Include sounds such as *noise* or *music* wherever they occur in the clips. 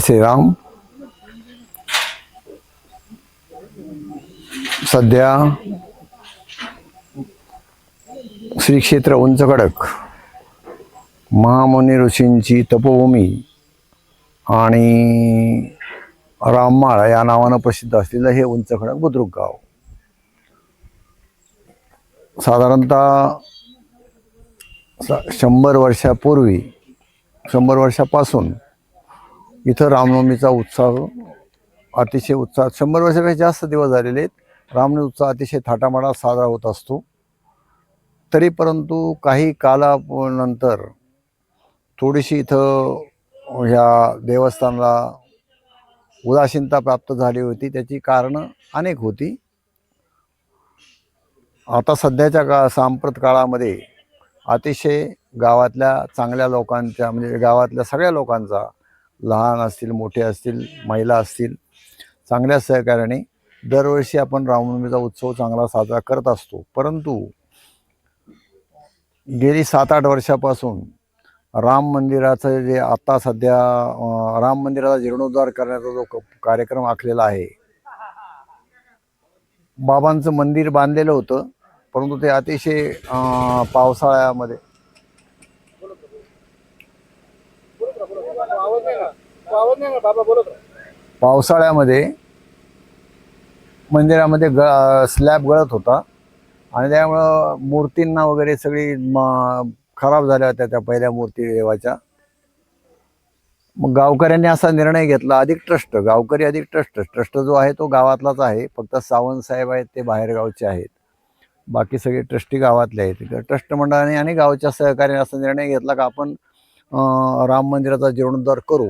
श्रीराम सध्या श्री क्षेत्र उंच खडक महामुनी ऋषींची तपोभूमी आणि राममाळ या नावानं प्रसिद्ध असलेलं हे उंच खडक बुद्रुक गाव. साधारणतः शंभर वर्षापूर्वी शंभर वर्षापासून इथं रामनवमीचा उत्साह अतिशय उत्साह शंभर वर्षापेक्षा जास्त दिवस झालेले आहेत. रामनवमी उत्साह अतिशय थाटामाटात साजरा होत असतो. तरी परंतु काही कालानंतर थोडीशी इथं ह्या देवस्थानाला उदासीनता प्राप्त झाली होती. त्याची कारणं अनेक होती. आता सध्याच्या का सांप्रत काळामध्ये अतिशय गावातल्या चांगल्या लोकांच्या म्हणजे गावातल्या सगळ्या लोकांचा लहान असतील मोठे असतील महिला असतील चांगल्या सहकार्याने दरवर्षी आपण रामनवमीचा उत्सव चांगला साजरा करत असतो. परंतु गेली सात आठ वर्षापासून राम मंदिराचं जे आता सध्या राम मंदिराचा जीर्णोद्धार करण्याचा जो क- कार्यक्रम आखलेला आहे बाबांचं मंदिर बांधलेलं होतं परंतु ते अतिशय पावसाळ्यामध्ये पावसाळ्यामध्ये मंदिरामध्ये ग स्लॅब गळत होता. आणि त्यामुळं मूर्तींना वगैरे सगळी खराब झाल्या होत्या त्या पहिल्या मूर्ती देवाच्या. मग गावकऱ्यांनी असा निर्णय घेतला अधिक ट्रस्ट गावकरी अधिक ट्रस्ट. ट्रस्ट जो आहे तो गावातलाच आहे फक्त सावंत साहेब आहेत ते बाहेरगावचे आहेत. बाकी सगळे ट्रस्टी गावातले आहेत. ट्रस्ट मंडळाने आणि गावच्या सहकार्याने असा निर्णय घेतला का आपण राम मंदिराचा जीर्णोद्धार करू.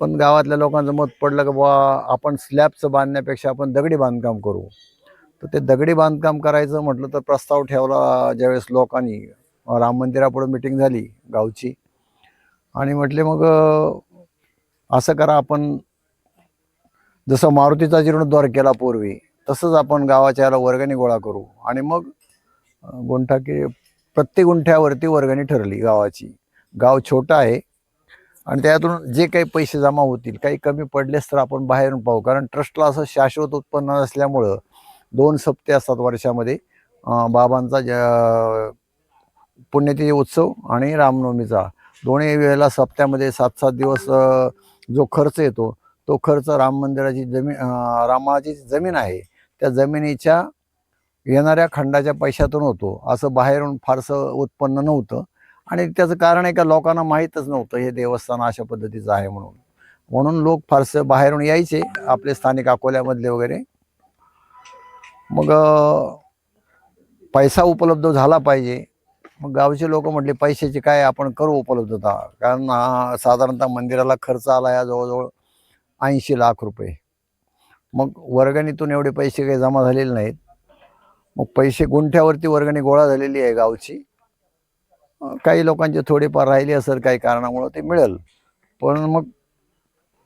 पण गावातल्या लोकांचं मत पडलं की बुवा आपण स्लॅबचं बांधण्यापेक्षा आपण दगडी बांधकाम करू. तर ते दगडी बांधकाम करायचं म्हटलं तर प्रस्ताव ठेवला ज्यावेळेस लोकांनी. राम मंदिरापुढे मिटिंग झाली गावची. आणि म्हटले मग असं करा आपण जसं मारुतीचा जीर्णोद्धार केला पूर्वी तसंच आपण गावाच्या याला वर्गणी गोळा करू. आणि मग गुंठा की प्रत्येक गुंठ्यावरती वर्गणी ठरली गावाची. गाव छोटं आहे आणि त्यातून जे काही पैसे जमा होतील काही कमी पडलेच तर आपण बाहेरून पाहू. कारण ट्रस्टला असं शाश्वत उत्पन्न नसल्यामुळं दोन सप्ते असतात वर्षामध्ये. बाबांचा ज- पुण्यतिथी उत्सव आणि रामनवमीचा. दोन्ही वेळेला सप्त्यामध्ये सात सात दिवस जो खर्च येतो तो खर्च राम मंदिराची जमीन रामाची जमीन आहे. त्या जमिनीच्या येणाऱ्या खंडाच्या पैशातून होतो. असं बाहेरून फारसं उत्पन्न नव्हतं. आणि त्याचं कारण आहे का लोकांना माहीतच नव्हतं हे देवस्थान अशा पद्धतीचं आहे म्हणून. म्हणून लोक फारसं बाहेरून यायचे आपले स्थानिक अकोल्यामधले वगैरे. मग पैसा उपलब्ध झाला पाहिजे. मग गावचे लोक म्हटले पैशाची काय आपण करू उपलब्धता? कारण हा साधारणतः मंदिराला खर्च आला या जवळजवळ ऐंशी लाख रुपये. मग वर्गणीतून एवढे पैसे काही जमा झालेले नाहीत. मग पैसे गुंठ्यावरती वर्गणी गोळा झालेली आहे गावची. काही लोकांचे थोडेफार राहिले असेल काही कारणामुळं ते मिळेल. पण मग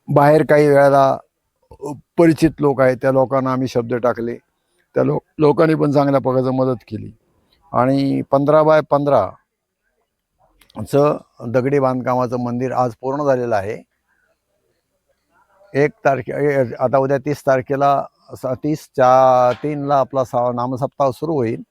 बाहेर काही वेळेला परिचित लोक आहेत त्या लोकांना आम्ही शब्द टाकले. त्या लोक लोकांनी पण चांगल्या प्रकारचं मदत केली. आणि पंधरा बाय पंधराचं दगडी बांधकामाचं मंदिर आज पूर्ण झालेलं आहे. एक तारखे ए- आता उद्या तीस तारखेला तीस चा तीनला आपला सा नामसप्ताह सुरू होईल.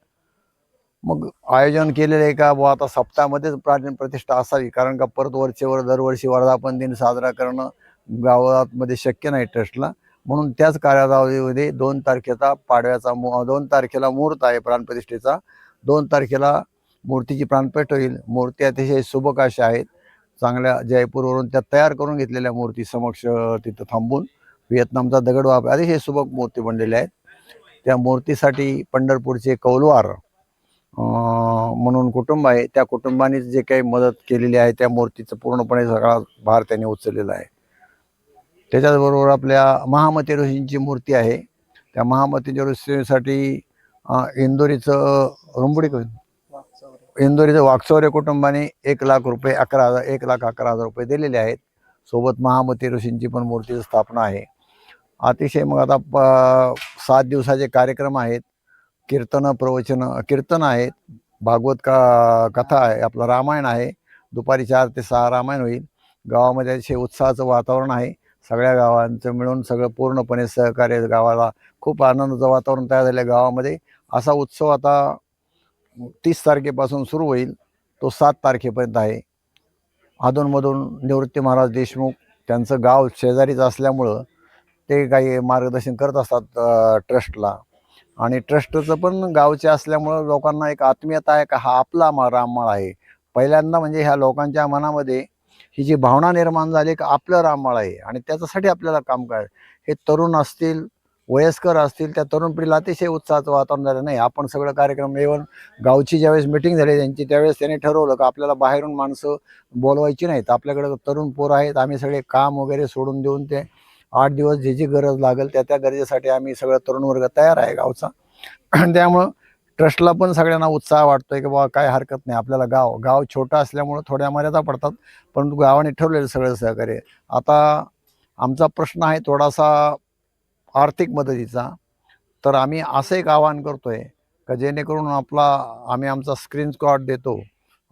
मग आयोजन केलेलं आहे का? बुवा आता सप्ताहामध्येच प्राचीन प्रतिष्ठा असावी कारण का परत वरचेवर दरवर्षी वर्धापन दिन साजरा करणं गावामध्ये शक्य नाही ट्रस्टला. म्हणून त्याच कार्यावधीमध्ये दोन तारखेचा पाडव्याचा मु दोन तारखेला मुहूर्त आहे प्राणप्रतिष्ठेचा दोन तारखेला मूर्तीची प्राणपेठ होईल. मूर्ती अतिशय शुभकाश आहेत. चांगल्या जयपूरवरून त्या तयार करून घेतलेल्या मूर्ती समक्ष तिथं थांबून व्हिएतनामचा दगड वाप अतिशय सुबक मूर्ती बनलेल्या आहेत. त्या मूर्तीसाठी पंढरपूरचे कौलवार म्हणून कुटुंब आहे. त्या कुटुंबाने जे काही मदत केलेली आहे त्या मूर्तीचं पूर्णपणे सगळा भार त्यांनी उचललेला आहे. त्याच्याचबरोबर आपल्या महामती ऋषींची मूर्ती आहे. त्या महामती ऋषीसाठी इंदोरीचं रुंबडी इंदोरीचं वाकचौरे कुटुंबाने एक लाख रुपये अकरा हजार एक लाख अकरा हजार रुपये दिलेले आहेत. सोबत महामती ऋषींची पण मूर्तीची स्थापना आहे. अतिशय मग आता प सात दिवसाचे कार्यक्रम आहेत. कीर्तनं प्रवचनं कीर्तन आहेत भागवत का कथा आहे आपलं रामायण आहे. दुपारी चार ते सहा रामायण होईल. गावामध्ये अतिशय उत्साहाचं वातावरण आहे. सगळ्या गावांचं मिळून सगळं पूर्णपणे सहकार्य गावाला खूप आनंदाचं वातावरण तयार झालं आहे गावामध्ये. असा उत्सव आता तीस तारखेपासून सुरू होईल. तो सात तारखेपर्यंत आहे. अधूनमधून निवृत्ती महाराज देशमुख त्यांचं गाव शेजारीच असल्यामुळं ते काही मार्गदर्शन करत असतात ट्रस्टला. आणि ट्रस्टचं पण गावचे असल्यामुळं लोकांना एक आत्मीयता आहे का? हा आपला मा राममाळ आहे. पहिल्यांदा म्हणजे ह्या लोकांच्या मनामध्ये ही जी भावना निर्माण झाली की आपलं राममाळ आहे आणि त्याच्यासाठी आपल्याला काम करायचं हे तरुण असतील वयस्कर असतील त्या तरुण पिढीला अतिशय उत्साहाचं वातावरण झालं. नाही आपण सगळं कार्यक्रम येऊन गावची ज्यावेळेस मिटिंग झाली त्यांची त्यावेळेस त्यांनी ठरवलं का आपल्याला बाहेरून माणसं बोलवायची नाहीत. आपल्याकडं तरुण पोर आहेत आम्ही सगळे काम वगैरे सोडून देऊन ते आठ दिवस जी जी गरज लागेल त्या त्या गरजेसाठी आम्ही सगळं तरुण वर्ग तयार आहे गावचा. *clears throat* त्यामुळं ट्रस्टला पण सगळ्यांना उत्साह वाटतोय की बाबा काय हरकत नाही आपल्याला गाव गाव छोटं असल्यामुळं थोड्या मर्यादा पडतात परंतु गावाने ठरवलेलं सगळं सहकार्य. आता आमचा प्रश्न आहे थोडासा आर्थिक मदतीचा तर आम्ही असं एक आवाहन करतोय का जेणेकरून आपला आम्ही आमचा स्क्रीन स्कॉट देतो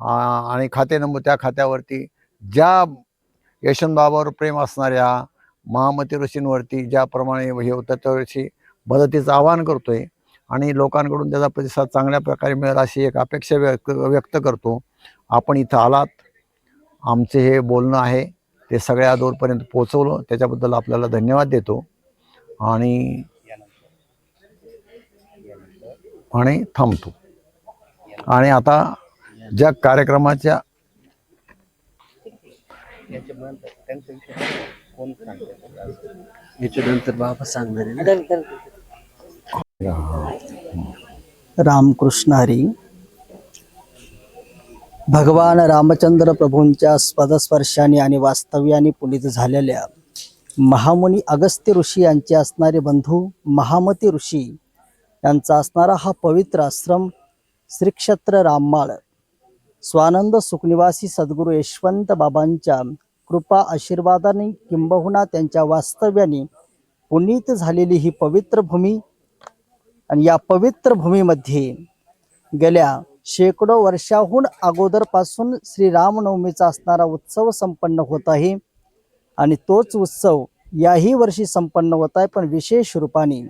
आणि खाते नंबर त्या खात्यावरती ज्या यशवंतबाबावर प्रेम असणाऱ्या महामती ऋषींवरती ज्याप्रमाणे हे होतं त्यावर्षी मदतीचं आवाहन करतोय आणि लोकांकडून त्याचा प्रतिसाद चांगल्या प्रकारे मिळेल अशी एक अपेक्षा व्यक्त व्यक्त करतो. आपण इथं आलात. आमचे हे बोलणं आहे. ते सगळ्या दूरपर्यंत पोचवलं त्याच्याबद्दल आपल्याला धन्यवाद देतो. आणि आणि थांबतो. आणि आता ज्या कार्यक्रमाच्या याच्यानंतर बाबा सांगणार आहे ना. रामकृष्ण हरी. भगवान रामचंद्र प्रभूंच्या पदस्पर्शाने आणि वास्तव्याने पुनीत झालेल्या महामुनी अगस्त्य ऋषी यांचे असणारे बंधू महामती ऋषी यांचा असणारा हा पवित्र आश्रम श्रीक्षेत्र राममाळ. स्वानंद सुखनिवासी सद्गुरू यशवंत बाबांच्या कृपा आशीर्वादाने किंबहुना त्यांच्या वास्तव्याने पुनीत झालेली ही पवित्र भूमी आणि या पवित्र भूमीमध्ये गेल्या शेकडो वर्षाहून अगोदरपासून श्री रामनवमीचा असणारा उत्सव संपन्न होत आहे आणि तोच उत्सव याही वर्षी संपन्न होत आहे पण विशेष रूपाने.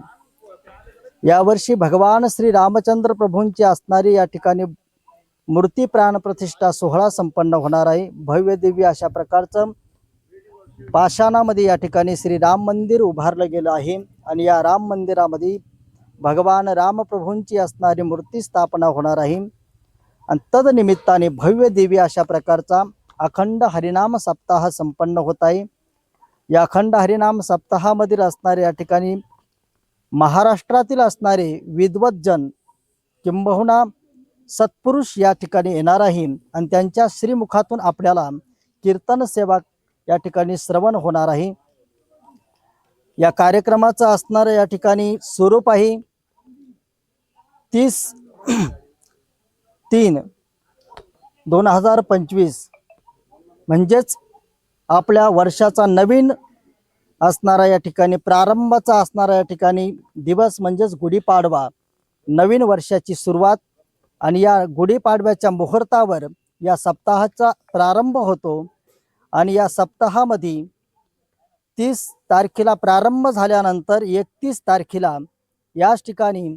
यावर्षी भगवान श्री रामचंद्र प्रभूंची असणारी या ठिकाणी मूर्ती प्राणप्रतिष्ठा सोहळा संपन्न होणार आहे. भव्य दिव्य अशा प्रकारचं पाषाणामध्ये या ठिकाणी श्री राम मंदिर उभारलं गेलं आहे आणि या राम मंदिरामध्ये भगवान रामप्रभूंची असणारी मूर्ती स्थापना होणार आहे. आणि तदनिमित्ताने भव्य दिव्य अशा प्रकारचा अखंड हरिनाम सप्ताह संपन्न होत आहे. या अखंड हरिनाम सप्ताहामधील असणारे या ठिकाणी महाराष्ट्रातील असणारे विद्वज्जन किंबहुना सत्पुरुष या ठिकाणी येणार आहे आणि त्यांच्या श्रीमुखातून आपल्याला कीर्तन सेवा या ठिकाणी श्रवण होणार आहे या कार्यक्रमाचं असणारं या ठिकाणी स्वरूप आहे. तीस तीन दोन हजार पंचवीस. म्हणजेच आपल्या वर्षाचा नवीन असणारा या ठिकाणी प्रारंभाचा असणारा या ठिकाणी दिवस म्हणजेच गुढीपाडवा. नवीन वर्षाची सुरुवात आणि या गुढीपाडव्याच्या मुहूर्तावर या सप्ताहाचा प्रारंभ होतो. आणि या सप्ताहामध्ये तीस तारखेला प्रारंभ झाल्यानंतर एकतीस तारखेला याच ठिकाणी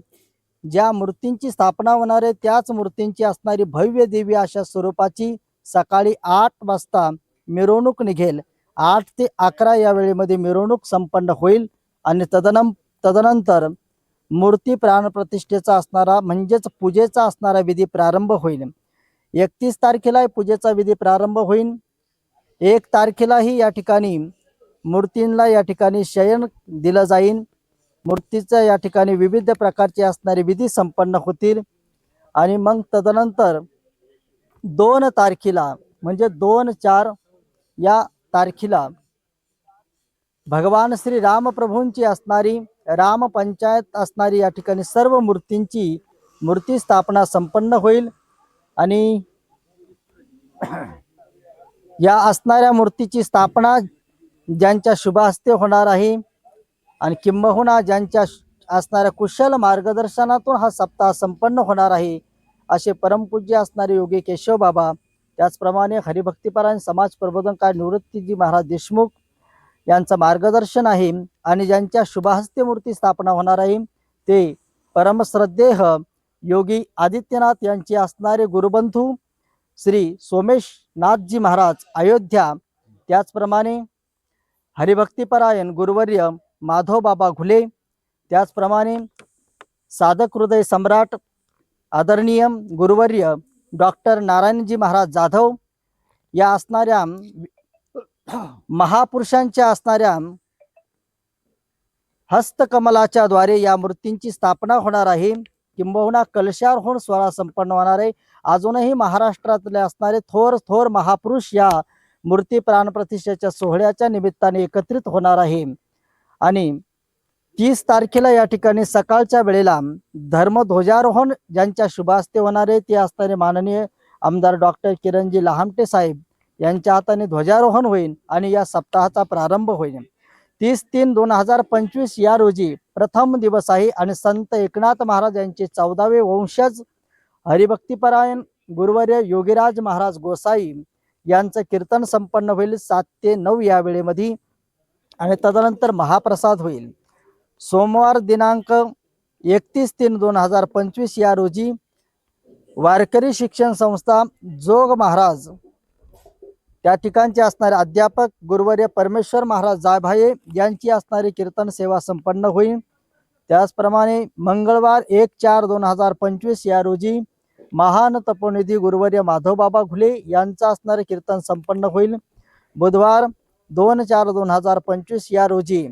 ज्या मूर्तींची स्थापना होणार आहे त्याच मूर्तींची असणारी भव्य देवी अशा स्वरूपाची सकाळी आठ वाजता मिरवणूक निघेल. आठ ते अकरा या वेळेमध्ये मिरवणूक संपन्न होईल आणि तदनं तदनंतर मूर्ती प्राणप्रतिष्ठेचा असणारा म्हणजेच पूजेचा असणारा विधी प्रारंभ होईल. एकतीस तारखेला पूजेचा विधी प्रारंभ होईल. एक तारखेलाही या ठिकाणी मूर्तींना या ठिकाणी शयन दिलं जाईल. मूर्तीचा या ठिकाणी विविध प्रकारचे असणारे विधी संपन्न होतील. आणि मग तदनंतर दोन तारखेला म्हणजे दोन चार या तारखेला भगवान श्री रामप्रभूंची असणारी राम पंचायत असणारी या ठिकाणी सर्व मूर्तींची मूर्ती स्थापना संपन्न होईल. आणि या असणाऱ्या मूर्तीची स्थापना ज्यांच्या शुभहस्ते होणार आहे आणि किंबहुना ज्यांच्या श- असणाऱ्या कुशल मार्गदर्शनातून हा सप्ताह संपन्न होणार आहे असे परमपूज्य असणारे योगी केशव बाबा त्याचप्रमाणे हरिभक्तीपरायण समाज प्रबोधनकार निवृत्तीजी महाराज देशमुख यांचं मार्गदर्शन आहे आणि ज्यांच्या शुभहस्ते मूर्ती स्थापना होणार आहे ते परमश्रद्धेह योगी आदित्यनाथ यांचे असणारे गुरुबंधू श्री सोमेशनाथजी महाराज अयोध्या. त्याचप्रमाणे हरिभक्तीपरायण गुरुवर्य माधवबाबा घुले. त्याचप्रमाणे साधक हृदय सम्राट आदरणीय गुरुवर्य डॉक्टर नारायणजी महाराज जाधव. या असणाऱ्या महापुरुषांच्या असणाऱ्या हस्तकमलाच्या द्वारे या मूर्तींची स्थापना होणार आहे. किंबहुना कलशारोहण सोहळा संपन्न होणार आहे. अजूनही महाराष्ट्रातले असणारे थोर थोर महापुरुष या मूर्ती प्राणप्रतिष्ठेच्या सोहळ्याच्या निमित्ताने एकत्रित होणार आहे. आणि तीस तारखेला या ठिकाणी सकाळच्या वेळेला धर्मध्वजारोहण ज्यांच्या शुभास्ते होणार आहे ते असणारे माननीय आमदार डॉक्टर किरणजी लहामटे साहेब यांच्या हाताने ध्वजारोहण होईल आणि या सप्ताहाचा प्रारंभ होईल. तीस तीन दोन हजार पंचवीस या रोजी प्रथम दिवस आहे आणि संत एकनाथ महाराज यांचे चौदावे वंशज हरिभक्तीपरायण गुरुवर्य योगीराज महाराज गोसाई यांचं कीर्तन संपन्न होईल सात ते नऊ या वेळेमध्ये आणि तदनंतर महाप्रसाद होईल. सोमवार दिनांक एकतीस तीन दोन हजार पंचवीस या रोजी वारकरी शिक्षण संस्था जोग महाराज त्या ठिकाणचे असणारे अध्यापक गुरुवर्य परमेश्वर महाराज जायभाये यांची असणारी कीर्तन सेवा संपन्न होईल. त्याचप्रमाणे मंगळवार एक चार दोन हजार पंचवीस या रोजी महान तपोनिधी गुरुवर्य माधवबाबा घुले यांचं असणारे कीर्तन संपन्न होईल. बुधवार दोन चार दोन हजार पंचवीस या रोजी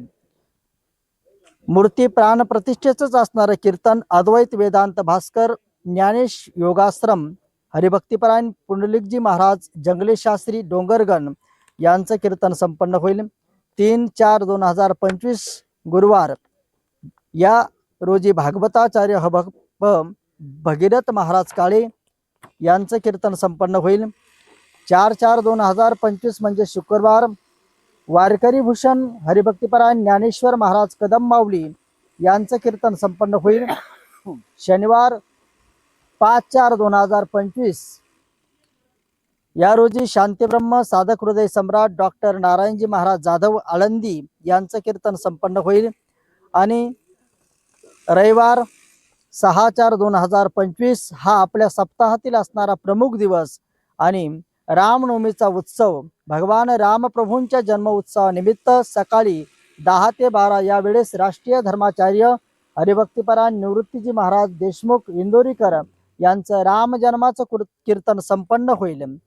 मूर्ती प्राणप्रतिष्ठेचंच असणारं कीर्तन अद्वैत वेदांत भास्कर ज्ञानेश योगाश्रम हरिभक्तीपरायण पुंडलिकजी महाराज जंगले शास्त्री डोंगरगण यांचं कीर्तन संपन्न होईल. तीन चार दोन हजार पंचवीस गुरुवार या रोजी भागवताचार्य हभ भगीरथ महाराज काळे यांचं कीर्तन संपन्न होईल. चार चार दोन हजार पंचवीस म्हणजे शुक्रवार वारकरी भूषण हरिभक्तीपरायण ज्ञानेश्वर महाराज कदम माऊली यांचं कीर्तन संपन्न होईल. शनिवार पाच चार दोन हजार पंचवीस. या रोजी शांतीब्रह्म साधक हृदय सम्राट डॉक्टर नारायणजी महाराज जाधव आळंदी यांचं कीर्तन संपन्न होईल. आणि रविवार सहा चार दोन हजार पंचवीस हा आपल्या सप्ताहातील असणारा प्रमुख दिवस आणि रामनवमीचा उत्सव भगवान रामप्रभूंच्या जन्म उत्सवानिमित्त सकाळी दहा ते बारा या वेळेस राष्ट्रीय धर्माचार्य हरिभक्तीपरायण निवृत्तीजी महाराज देशमुख इंदोरीकर यांचं राम जन्माचं कुर- कीर्तन संपन्न होईल.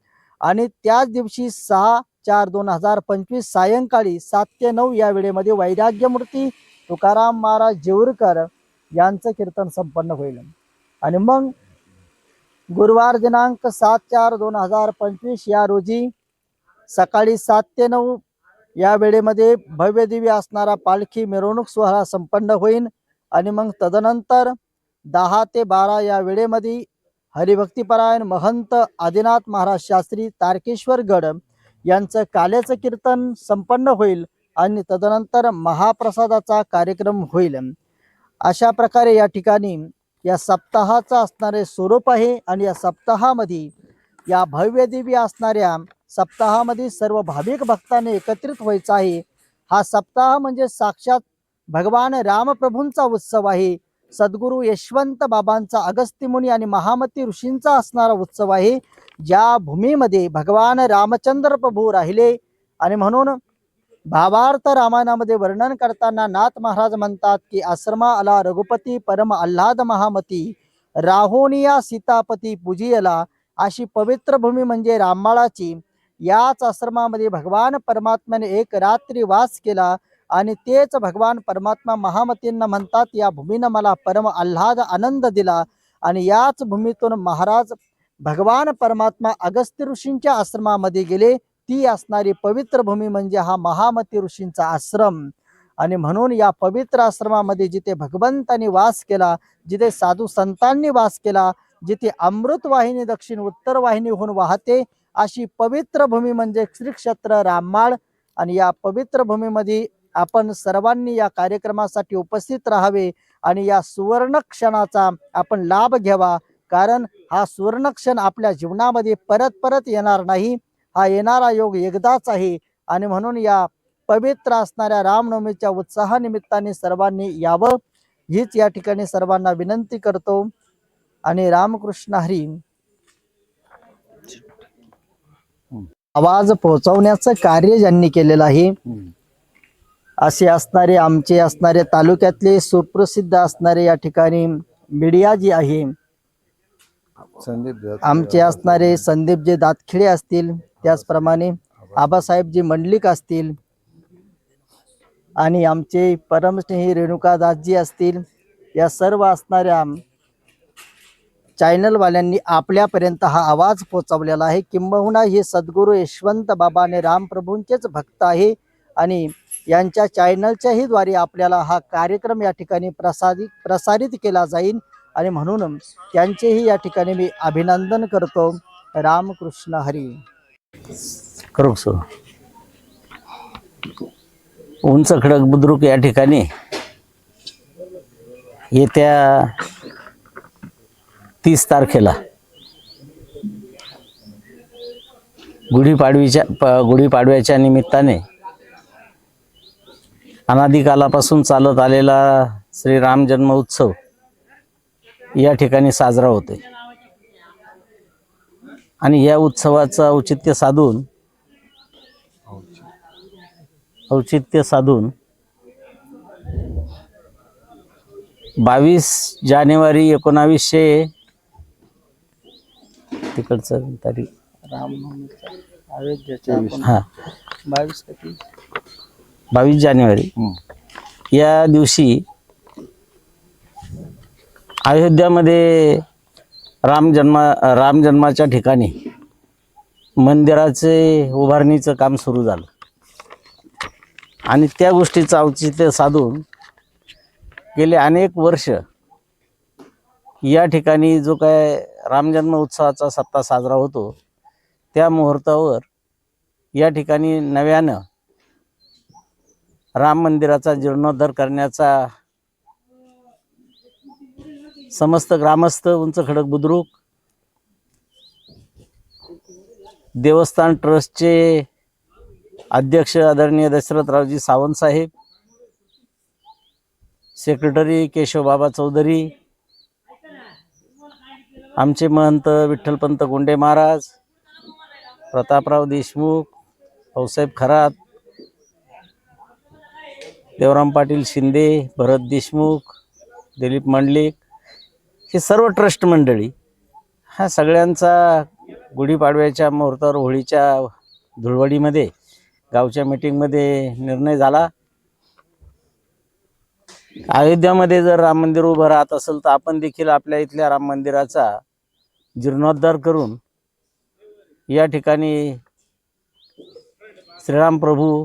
आणि त्याच दिवशी सहा चार दोन हजार पंचवीस सायंकाळी सात ते नऊ या वेळेमध्ये वैराग्यमूर्ती तुकाराम महाराज जेऊरकर यांचं कीर्तन संपन्न होईल. आणि मग गुरुवार दिनांक सात चार दोन हजार पंचवीस या रोजी सकाळी सात ते नऊ या वेळेमध्ये भव्य दिव्य असणारा पालखी मिरवणूक सोहळा संपन्न होईल. आणि मग तदनंतर दहा ते बारा या वेळेमध्ये हरिभक्तीपरायण महंत आदिनाथ महाराज शास्त्री तारकेश्वर गड यांचं काल्याचं कीर्तन संपन्न होईल आणि तदनंतर महाप्रसादाचा कार्यक्रम होईल. अशा प्रकारे या ठिकाणी या सप्ताहाचं असणारे स्वरूप आहे आणि या सप्ताहामध्ये या भव्य असणाऱ्या सप्ताहामध्ये सर्व भाविक भक्तांनी एकत्रित व्हायचं आहे. हा सप्ताह म्हणजे साक्षात भगवान रामप्रभूंचा उत्सव आहे. सद्गुरू यशवंत बाबांचा अगस्त्यमुनी आणि महामती ऋषींचा असणारा उत्सव आहे. ज्या भूमीमध्ये भगवान रामचंद्र प्रभू राहिले आणि म्हणून भावार्थ रामायणामध्ये वर्णन करताना नाथ महाराज म्हणतात की आश्रमा आला रघुपती परम आल्हाद महामती राहोनिया सीतापती पूजियला अशी पवित्र भूमी म्हणजे राममाळाची. याच आश्रमामध्ये भगवान परमात्म्याने एक रात्री वास केला. आणि तेच भगवान परमात्मा महामतींना म्हणतात या भूमीनं मला परम आल्हाद आनंद दिला. आणि याच भूमीतून महाराज भगवान परमात्मा अगस्त्य ऋषींच्या आश्रमामध्ये गेले. ती असणारी पवित्र भूमी म्हणजे हा महामती ऋषींचा आश्रम. आणि म्हणून या पवित्र आश्रमामध्ये जिथे भगवंतांनी वास केला जिथे साधू संतांनी वास केला जिथे अमृत वाहिनी दक्षिण उत्तर वाहिनीहून वाहते अशी पवित्र भूमी म्हणजे श्री क्षेत्र राममाळ. आणि या पवित्र भूमीमध्ये आपण सर्वांनी या कार्यक्रमासाठी उपस्थित राहावे आणि या सुवर्ण क्षणाचा आपण लाभ घ्यावा. कारण हा सुवर्णक्षण आपल्या जीवनामध्ये परत परत येणार नाही. हा येणारा योग एकदाच आहे. आणि म्हणून या पवित्र असणाऱ्या रामनवमीच्या उत्साहानिमित्ताने सर्वांनी यावं. हीच या ठिकाणी सर्वांना विनंती करतो. आणि रामकृष्ण हरी. आवाज पोहोचवण्याचं कार्य ज्यांनी केलेलं आहे. असे असणारे आमचे असणारे तालुक्यातले सुप्रसिद्ध असणारे या ठिकाणी मीडिया जी आहे संदीप आमचे असणारे संदीपजी दातखिडे असतील त्याचप्रमाणे आबासाहेबजी मंडलिक असतील आणि आमचे परमस्नेही रेणुकादासजी असतील या सर्व असणाऱ्या चॅनलवाल्यांनी आपल्यापर्यंत हा आवाज पोचवलेला आहे. किंबहुना हे सद्गुरू यशवंत बाबा आणि रामप्रभूंचेच भक्त आहे आणि यांच्या चॅनलच्याही द्वारे आपल्याला हा कार्यक्रम या ठिकाणी प्रसारित प्रसारित केला जाईल आणि म्हणून त्यांचेही या ठिकाणी मी अभिनंदन करतो. रामकृष्ण हरी. करू सो. उंच खडक बुद्रुक या ठिकाणी येत्या तीस तारखेला गुढीपाडवीच्या प गुढीपाडव्याच्या निमित्ताने अनादिकालापासून चालत आलेला श्रीराम जन्म उत्सव या ठिकाणी साजरा होतोय. आणि या उत्सवाचं औचित्य साधून औचित्य साधून बावीस जानेवारी एकोणावीसशे तिकडचं तारीख हा. बावीस बावीस जानेवारी. या दिवशी अयोध्यामध्ये राम जन्मा राम जन्माच्या ठिकाणी मंदिराचे उभारणीचं काम सुरू झालं आणि त्या गोष्टीचं औचित्य साधून गेले अनेक वर्ष या ठिकाणी जो काय रामजन्म उत्सवाचा सप्ताह साजरा होतो त्या मुहूर्तावर या ठिकाणी नव्यानं राम मंदिराचा जीर्णोद्धार करण्याचा समस्त ग्रामस्थ उंच खडक बुद्रुक देवस्थान ट्रस्टचे अध्यक्ष आदरणीय दशरथरावजी सावंत साहेब सेक्रेटरी केशवबाबा चौधरी आमचे महंत विठ्ठलपंत गोंडे महाराज प्रतापराव देशमुख भाऊसाहेब खरात देवराम पाटील शिंदे भरत देशमुख दिलीप मंडलिक हे सर्व ट्रस्ट मंडळी ह्या सगळ्यांचा गुढीपाडव्याच्या मुहूर्तावर होळीच्या धुळवडीमध्ये गावच्या मीटिंगमध्ये निर्णय झाला. अयोध्यामध्ये जर राम मंदिर उभं राहत असेल तर आपण देखील आपल्या इथल्या राम मंदिराचा जीर्णोद्धार करून या ठिकाणी श्रीराम प्रभू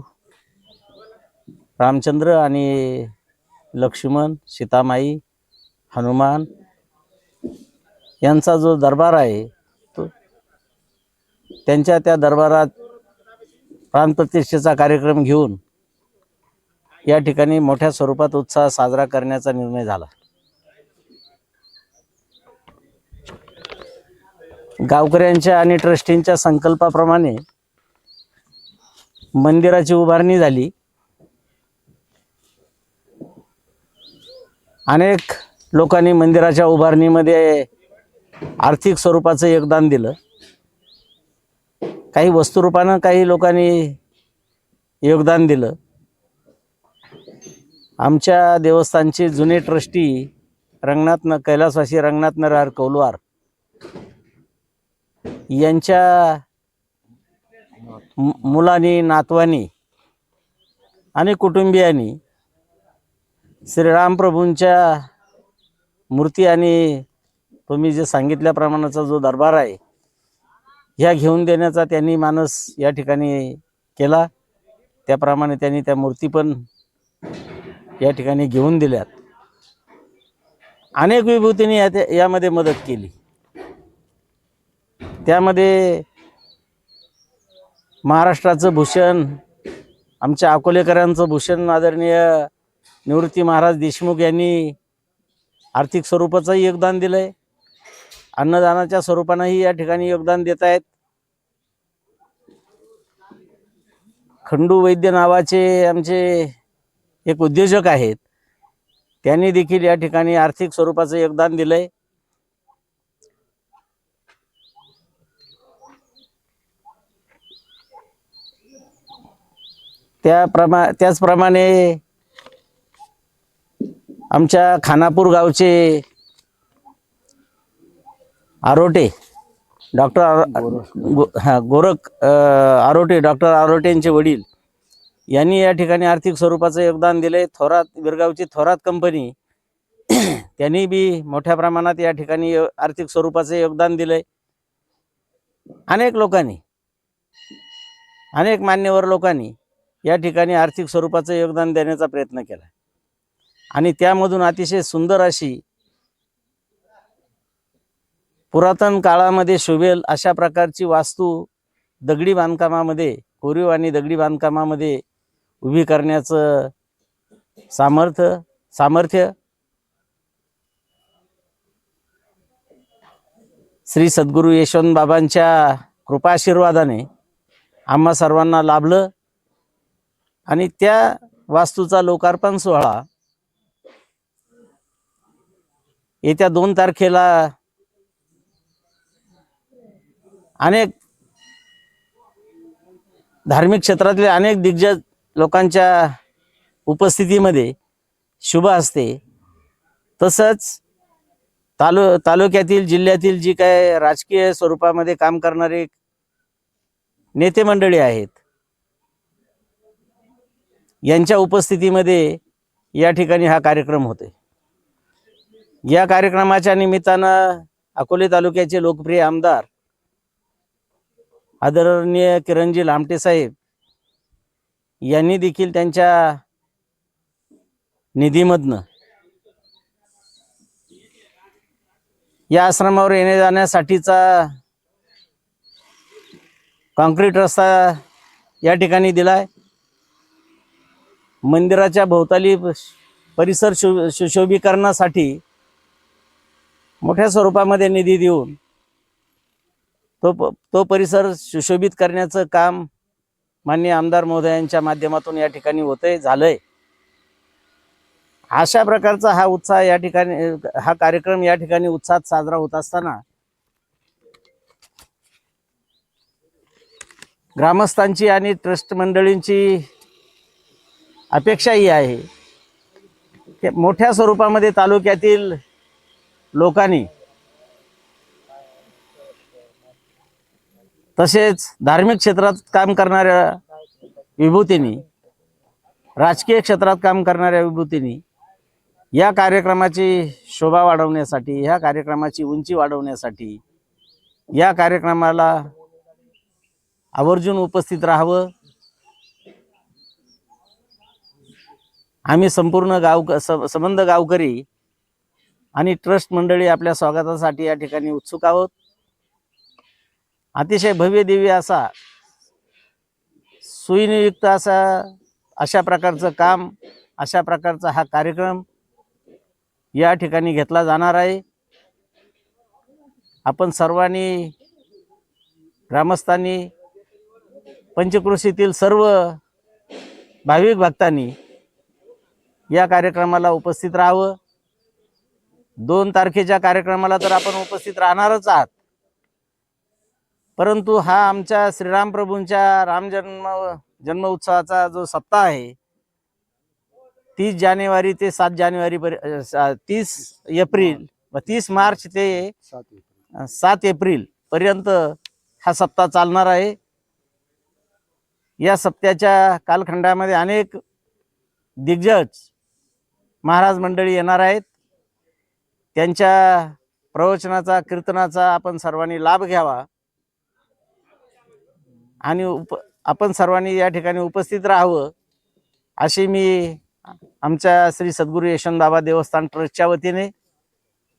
रामचंद्र आणि लक्ष्मण सीतामाई हनुमान यांचा जो दरबार आहे तो त्यांच्या त्या दरबारात प्राणप्रतिष्ठेचा कार्यक्रम घेऊन या ठिकाणी मोठ्या स्वरूपात उत्साह साजरा करण्याचा निर्णय झाला. गावकऱ्यांच्या आणि ट्रस्टींच्या संकल्पाप्रमाणे मंदिराची उभारणी झाली. अनेक लोकांनी मंदिराच्या उभारणीमध्ये आर्थिक स्वरूपाचं योगदान दिलं. काही वस्तुरूपानं काही लोकांनी योगदान दिलं. आमच्या देवस्थानचे जुने ट्रस्टी रंगनाथ कैलासवासी रंगनाथ नरहर कौलवार यांच्या मुलांनी नातवानी आणि कुटुंबियांनी श्रीराम प्रभूंच्या मूर्ती आणि तुम्ही जे सांगितल्याप्रमाणाचा जो दरबार आहे ह्या घेऊन देण्याचा त्यांनी मानस या ठिकाणी केला. त्याप्रमाणे त्यांनी त्या मूर्ती पण या ठिकाणी घेऊन दिल्यात. अनेक विभूतींनी या यामध्ये मदत केली. त्यामध्ये महाराष्ट्राचं भूषण आमच्या अकोलेकरांचं भूषण आदरणीय निवृत्ती महाराज देशमुख यांनी आर्थिक स्वरूपाचंही योगदान दिलं आहे अन्नदानाच्या स्वरूपानंही या ठिकाणी योगदान देत आहेत. खंडू वैद्य नावाचे आमचे एक उद्योजक आहेत. त्यांनी देखील या ठिकाणी आर्थिक स्वरूपाचं योगदान दिलंय. त्याप्रमा त्याचप्रमाणे आमच्या खानापूर गावचे आरोटे डॉक्टर हा गोरख आरोटे डॉक्टर आरोटेंचे वडील यांनी या ठिकाणी आर्थिक स्वरूपाचं योगदान दिले थोरात बिरगावची थोरात कंपनी *clears throat* त्यांनी बी मोठ्या प्रमाणात या ठिकाणी आर्थिक स्वरूपाचं योगदान दिलंय. अनेक लोकांनी अनेक मान्यवर लोकांनी या ठिकाणी आर्थिक स्वरूपाचं योगदान देण्याचा प्रयत्न केला आणि त्यामधून अतिशय सुंदर अशी पुरातन काळामध्ये शोभेल अशा प्रकारची वास्तू दगडी बांधकामामध्ये कोरीव आणि दगडी बांधकामामध्ये उभी करण्याचं सामर्थ्य सामर्थ्य श्री सद्गुरू यशवंत बाबांच्या कृपाशीर्वादाने आम्हा सर्वांना लाभलं. आणि त्या वास्तूचा लोकार्पण सोहळा येत्या दोन तारखेला अनेक धार्मिक क्षेत्रातले अनेक दिग्गज लोकांच्या उपस्थितीमध्ये शुभ असते. तसंच तालु तालुक्यातील जिल्ह्यातील जी काय राजकीय स्वरूपामध्ये काम करणारे नेते मंडळी आहेत यांच्या उपस्थितीमध्ये या ठिकाणी हा कार्यक्रम होते या कार्यक्रमाच्या निमित्तानं अकोले तालुक्याचे लोकप्रिय आमदार आदरणीय किरणजी लामटे साहेब यांनी देखील त्यांच्या निधीमधनं या आश्रमावर येणे जाण्यासाठीचा कॉन्क्रीट रस्ता या ठिकाणी दिलाय. मंदिराच्या भोवताली परिसर शु मोठ्या स्वरूपामध्ये निधी देऊन तो तो परिसर सुशोभित करण्याचं काम माननीय आमदार महोदयांच्या माध्यमातून या ठिकाणी होतंय झालंय. अशा प्रकारचा हा उत्साह या ठिकाणी हा कार्यक्रम या ठिकाणी उत्साहात साजरा होत असताना ग्रामस्थांची आणि ट्रस्ट मंडळींची अपेक्षा ही आहे. की मोठ्या स्वरूपामध्ये तालुक्यातील लोकांनी. तसेच धार्मिक क्षेत्रात काम करणाऱ्या विभूतींनी राजकीय क्षेत्रात काम करणाऱ्या विभूतींनी या कार्यक्रमाची शोभा वाढवण्यासाठी ह्या कार्यक्रमाची उंची वाढवण्यासाठी या कार्यक्रमाला आवर्जून उपस्थित राहावं. आम्ही संपूर्ण गाव स- संबंध गावकरी आणि ट्रस्ट मंडळी आपल्या स्वागतासाठी या ठिकाणी उत्सुक आहोत. अतिशय भव्य दिव्य असा सुईनियुक्त असा अशा प्रकारचं काम अशा प्रकारचा हा कार्यक्रम या ठिकाणी घेतला जाणार आहे. आपण सर्वांनी ग्रामस्थांनी पंचकृषीतील सर्व भाविक भक्तांनी या कार्यक्रमाला उपस्थित राहावं. दोन तारखेच्या कार्यक्रमाला तर आपण उपस्थित राहणारच आहात. परंतु हा आमच्या श्रीराम प्रभूंच्या रामजन्म जन्म उत्सवाचा जो सप्ताह आहे तीस जानेवारी ते सात जानेवारी तीस एप्रिल व तीस मार्च ते सात एप्रिल पर्यंत हा सप्ताह चालणार आहे. या सप्त्याच्या कालखंडामध्ये अनेक दिग्गज महाराज मंडळी येणार आहेत. त्यांच्या प्रवचनाचा कीर्तनाचा आपण सर्वांनी लाभ घ्यावा. आणि उप आपण सर्वांनी या ठिकाणी उपस्थित राहावं अशी मी आमच्या श्री सद्गुरू यशवंतबाबा देवस्थान ट्रस्टच्या वतीने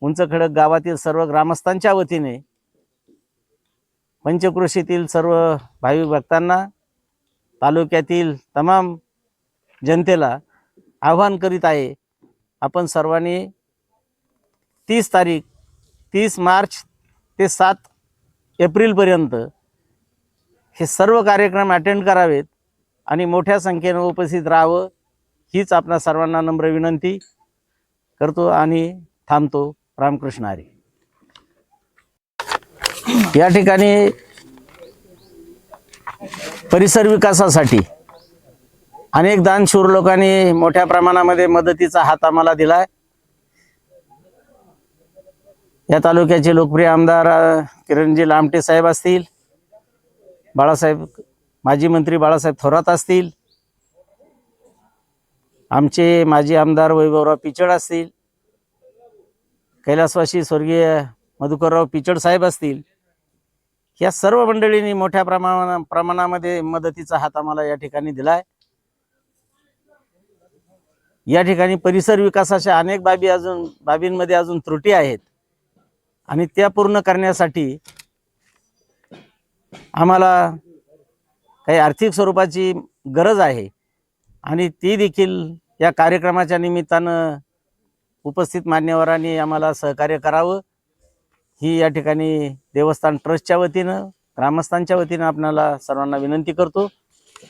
उंच खडक गावातील सर्व ग्रामस्थांच्या वतीने पंचकृषीतील सर्व भाविक भक्तांना तालुक्यातील तमाम जनतेला आव्हान करीत आहे. आपण सर्वांनी तीस तारीख तीस मार्च ते सात एप्रिलपर्यंत हे सर्व कार्यक्रम अटेंड करावेत आणि मोठ्या संख्येनं उपस्थित राहावं हीच आपणा सर्वांना नम्र विनंती करतो आणि थांबतो. रामकृष्ण हरी. या ठिकाणी परिसर विकासासाठी अनेक दानशूर लोकांनी मोठ्या प्रमाणामध्ये मदतीचा हात आम्हाला दिलाय. या तालुक्याचे लोकप्रिय आमदार किरणजी लामटे साहेब असतील बाळासाहेब माजी मंत्री बाळासाहेब थोरात असतील आमचे माजी आमदार वैभवराव पिचड असतील कैलासवासी स्वर्गीय मधुकरराव पिचड साहेब असतील या सर्व मंडळींनी मोठ्या प्रमाणा प्रमाणामध्ये मदतीचा हात आम्हाला या ठिकाणी दिलाय. या ठिकाणी परिसर विकासाच्या अनेक बाबी अजून बाबींमध्ये अजून त्रुटी आहेत. आणि त्या पूर्ण करण्यासाठी आम्हाला काही आर्थिक स्वरूपाची गरज आहे. आणि ती देखील या कार्यक्रमाच्या निमित्तानं उपस्थित मान्यवरांनी आम्हाला सहकार्य करावं. ही या ठिकाणी देवस्थान ट्रस्टच्या वतीनं ग्रामस्थांच्या वतीनं आपणाला सर्वांना विनंती करतो.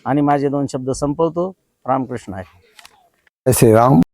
आणि माझे दोन शब्द संपवतो. रामकृष्ण आहे. श्रीराम.